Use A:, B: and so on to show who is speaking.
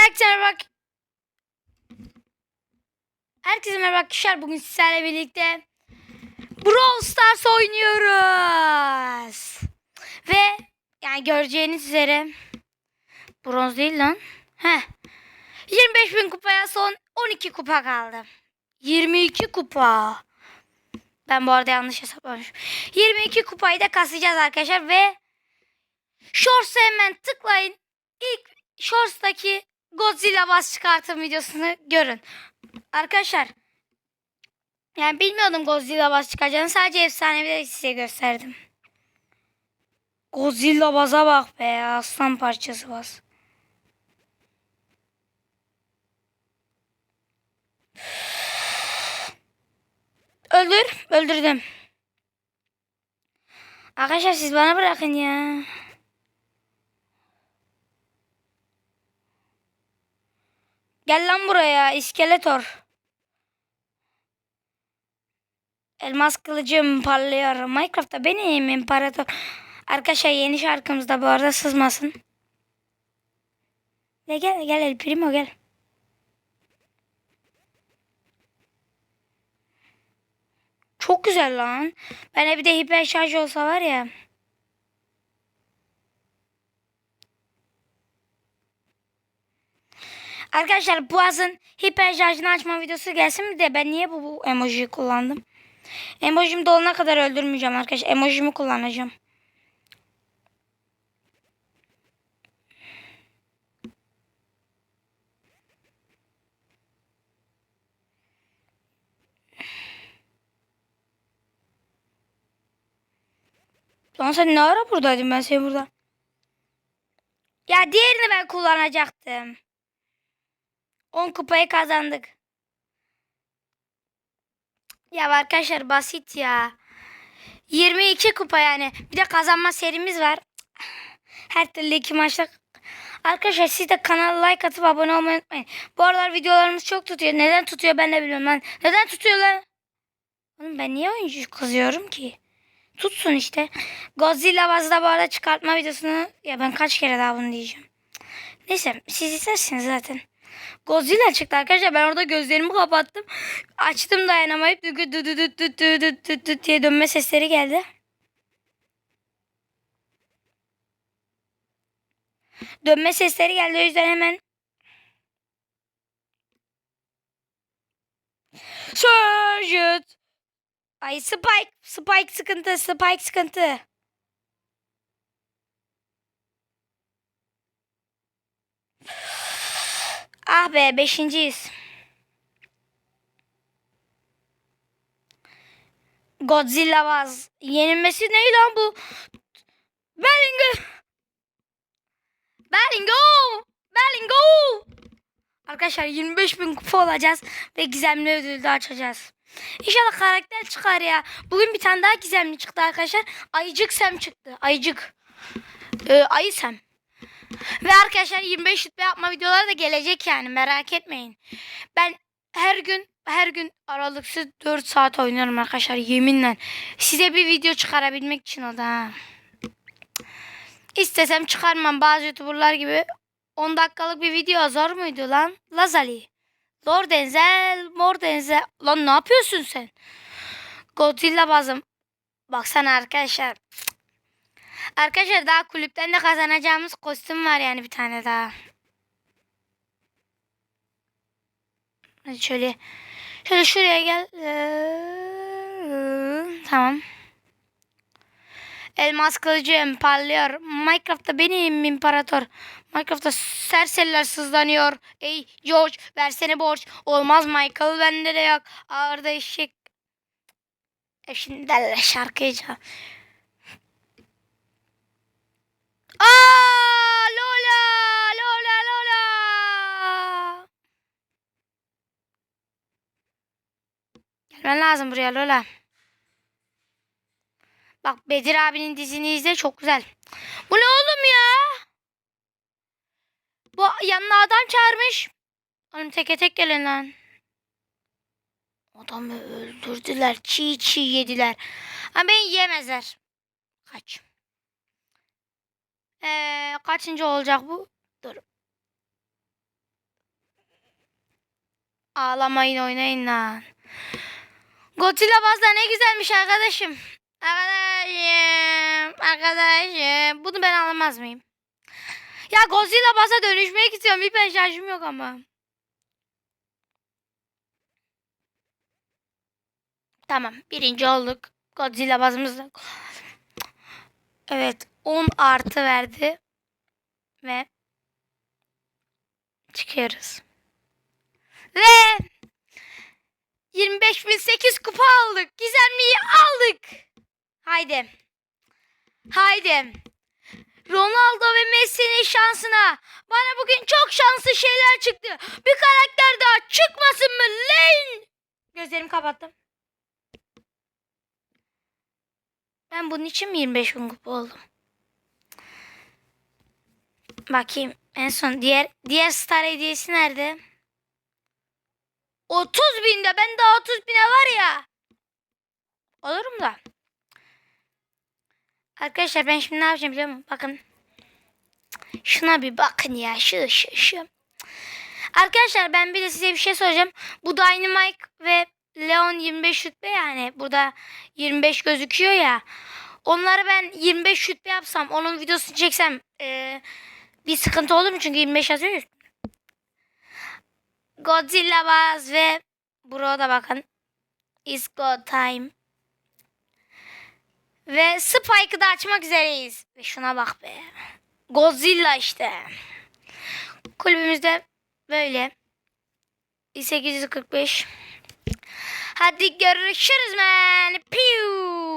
A: Herkese merhaba. Herkese merhaba arkadaşlar. Bugün sizlerle birlikte Brawl Stars oynuyoruz. Ve yani göreceğiniz üzere bronz değil lan. Heh. 25 bin kupaya son 12 kupa kaldı. 22 kupa. Ben bu arada yanlış hesaplamışım. 22 kupayı da kasacağız arkadaşlar ve Shorts'a hemen tıklayın. İlk Shorts'taki Godzilla bas çıkartım videosunu görün. Arkadaşlar yani bilmiyordum Godzilla bas çıkacağını. Sadece efsanevi size gösterdim. Godzilla baza bak be aslan parçası bas. Öldür. Öldürdüm. Arkadaşlar siz bana bırakın ya. Gel lan buraya iskeletor. Elmas kılıcım parlıyor. Minecraft'ta benim imparator. Arkadaşlar yeni şarkımızda bu arada sızmasın. Gel gel gel El Primo gel. Çok güzel lan. Ben bir de hiper şarj olsa var ya. Arkadaşlar Boğaz'ın hiper şarjını açma videosu gelsin mi de ben niye bu, bu emojiyi kullandım? Emojim dolana kadar öldürmeyeceğim arkadaşlar. Emojimi kullanacağım. Lan sen ne ara buradaydın ben seni burada. Ya diğerini ben kullanacaktım. 10 kupayı kazandık. Ya arkadaşlar basit ya. 22 kupa yani. Bir de kazanma serimiz var. Her türlü iki maçta. Arkadaşlar siz de kanala like atıp abone olmayı unutmayın. Bu aralar videolarımız çok tutuyor. Neden tutuyor ben de bilmiyorum. Ben neden tutuyorlar? Oğlum ben niye oyuncu kızıyorum ki? Tutsun işte. Godzilla bazda bu arada çıkartma videosunu ya ben kaç kere daha bunu diyeceğim. Neyse siz istersiniz zaten. Godzilla çıktı arkadaşlar. Ben orada gözlerimi kapattım. Açtım dayanamayıp dü dü dü dü dü dü dü dü dü diye dönme sesleri geldi. Dönme sesleri geldi o yüzden hemen Surgeon. Ay Spike. Spike sıkıntı. Spike sıkıntı. Ah be beşinciyiz. Godzilla vaz. Yenilmesi ne lan bu? Bellingo. Bellingo. Bellingo. Arkadaşlar 25 bin kupa olacağız ve gizemli ödülü de açacağız. İnşallah karakter çıkar ya. Bugün bir tane daha gizemli çıktı arkadaşlar. Ayıcık Sem çıktı. Ayıcık. Ee, ayı Sem. Ve arkadaşlar 25 rütbe yapma videoları da gelecek yani merak etmeyin. Ben her gün her gün aralıksız 4 saat oynuyorum arkadaşlar yeminle. Size bir video çıkarabilmek için o da. İstesem çıkarmam bazı youtuberlar gibi 10 dakikalık bir video zor muydu lan? Lazali. Lord Denzel, Mor Denzel. Lan ne yapıyorsun sen? Godzilla bazım. Baksana arkadaşlar. Arkadaşlar daha kulüpten de kazanacağımız kostüm var yani bir tane daha. Şöyle. Şöyle şuraya gel. Ee, Tamam. Elmas kılıcım parlıyor. Minecraft'ta benim imparator. Minecraft'ta serseriler sızlanıyor. Ey George versene borç. Olmaz Michael bende de yok. Ağırda eşek. E şimdi derler şarkıyı Aa Lola Lola Lola. Gelmen lazım buraya Lola. Bak Bedir abinin dizini izle çok güzel. Bu ne oğlum ya? Bu yanına adam çağırmış. Oğlum teke tek gelin lan. Adamı öldürdüler. Çiğ çiğ yediler. Ama beni yemezler. Kaç. Ee, kaçıncı olacak bu? Dur. Ağlamayın oynayın lan. Godzilla Buzz ne güzelmiş arkadaşım. Arkadaşım. Arkadaşım. Bunu ben alamaz mıyım? Ya Godzilla Buzz'a dönüşmek istiyorum. Bir ben şarjım yok ama. Tamam. Birinci olduk. Godzilla Buzz'ımızla. Evet. 10 artı verdi. Ve çıkıyoruz. Ve 25.008 kupa aldık. Gizemliyi aldık. Haydi. Haydi. Ronaldo ve Messi'nin şansına. Bana bugün çok şanslı şeyler çıktı. Bir karakter daha çıkmasın mı lan? Gözlerimi kapattım. Ben bunun için mi 25 bin kupa oldum? Bakayım en son diğer diğer star hediyesi nerede? 30 binde ben daha 30 bine var ya. Olurum da. Arkadaşlar ben şimdi ne yapacağım biliyor musun? Bakın. Şuna bir bakın ya. Şu şu şu. Arkadaşlar ben bir de size bir şey soracağım. Bu Dynamite ve Leon 25 rütbe yani. Burada 25 gözüküyor ya. Onları ben 25 rütbe yapsam onun videosunu çeksem eee, bir sıkıntı olur mu? Çünkü 25 yazıyor ya. Godzilla Buzz ve Bro da bakın. It's go time. Ve Spike'ı da açmak üzereyiz. Ve şuna bak be. Godzilla işte. Kulübümüzde böyle. 845. Hadi görüşürüz man. Piu.